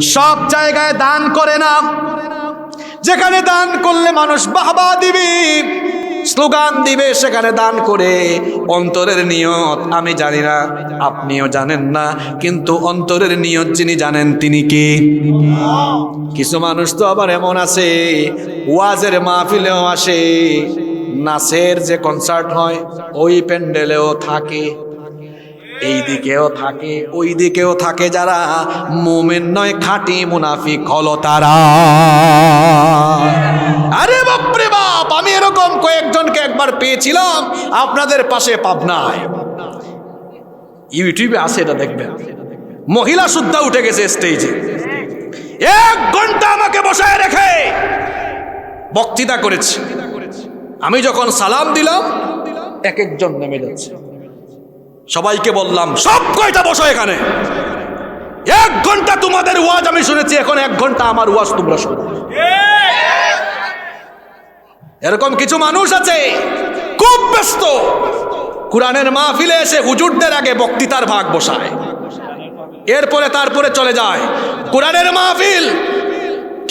সব জায়গায় দান করে না। যেখানে দান করলে মানুষ বাহবা দিবে। স্লোগান দিবে, সেখানে দান করে। অন্তরের নিয়ত আমি জানি না, আপনিও জানেন না, কিন্তু অন্তরের নিয়ত যিনি জানেন তিনি কি? কিছু মানুষ তো আবার এমন আছে, ওয়াজের মাহফিলেও আসে, নাচের যে কনসার্ট হয়, ওই প্যান্ডেলেও থাকে। এই দিকেও থাকে, ওই দিকেও থাকে যারা। মোমেন নয়, খাঁটি মুনাফিক হলো তারা। আরে বাপরে বাপ, আমি এরকম কয়েকজনকে একবার পেয়েছিলাম আপনাদের পাশে পাবনায়। ইউটিউবে আছে এটা দেখবেন। মহিলা সুদ্ধা উঠে গেছে স্টেজে এক ঘণ্টা আমাকে বসায় রেখে বক্তৃতা করেছে। আমি যখন সালাম দিলাম, এক একজন নেমে যাচ্ছে। সবাইকে বললাম, সব কয়টা বসো এখানে? এক ঘণ্টা তোমাদের ওয়াজ আমি শুনেছি, এখন এক ঘণ্টা আমার ওয়াজ তোমরা শোনো। এরকম কিছু মানুষ আছে, খুব ব্যস্ত। কোরআনের মাহফিলে এসে হুজুরদের আগে বক্তৃতার ভাগ বসায়। এরপরে তারপরে চলে যায়। কোরআনের মাহফিল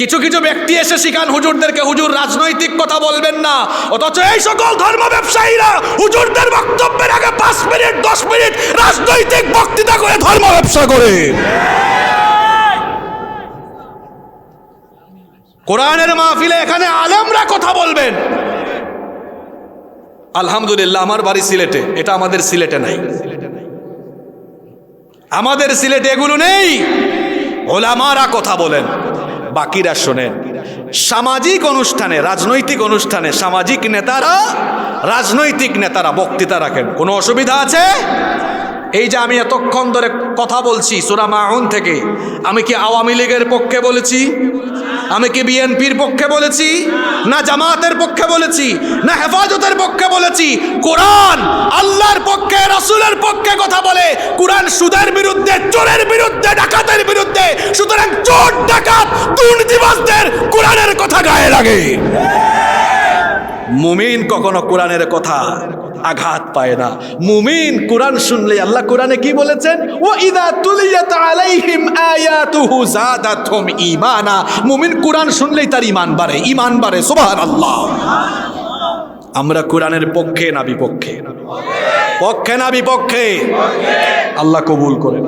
কিছু কিছু ব্যক্তি এসে শিখান হুজুরদেরকে, হুজুর, রাজনৈতিক কথা বলবেন না। অথচ এই সকল ধর্ম ব্যবসায়ীরা হুজুরদের বক্তব্যের আগে পাঁচ মিনিট, দশ মিনিট রাজনৈতিক বক্তৃতা করে ধর্ম ব্যবসা করে। কোরআনের মাহফিলে এখানে আলেমরা কথা বলবেন। আলহামদুলিল্লাহ, আমার বাড়ি সিলেটে। এটা আমাদের সিলেটে নাই। আমাদের সিলেটে এগুলো নেই। ওলামারা কথা বলেন। বাকিরা শোনেন। সামাজিক অনুষ্ঠানে, রাজনৈতিক অনুষ্ঠানে সামাজিক নেতারা, রাজনৈতিক নেতারা বক্তৃতা রাখেন। কোনো অসুবিধা আছে? এই যে আমি এতক্ষণ ধরে কথা বলছি সুরা মাহুন থেকে, আমি কি আওয়ামী লীগের পক্ষে বলেছি? আমি কি বিএনপির পক্ষে বলেছি? না জামাতের পক্ষে বলেছি? না হেফাজতের পক্ষে বলেছি? কোরআন আল্লাহর পক্ষে, রাসূলের পক্ষে কথা বলে, কোরআন সুদের বিরুদ্ধে, চোরের বিরুদ্ধে, ডাকাতের বিরুদ্ধে সুতরাং চোর, ডাকাত, দুর্নীতিবাজদের কোরআনের কথা গায়ে লাগে। মুমিন কখনো কোরআনের কথা আঘাত পায় না। মুমিন কোরআন শুনলে আল্লাহ কোরআনে কি বলেছেন? ও ইদা তুলিয়াত আলাইহিম আয়াতুহু জাদাতহুম ঈমানা। মুমিন কোরআন শুনলেই তার ঈমান বাড়ে। ঈমান বাড়ে, সুবহানাল্লাহ। আমরা কোরআনের পক্ষে না বিপক্ষে? পক্ষে না বিপক্ষে? আল্লাহ কবুল করে।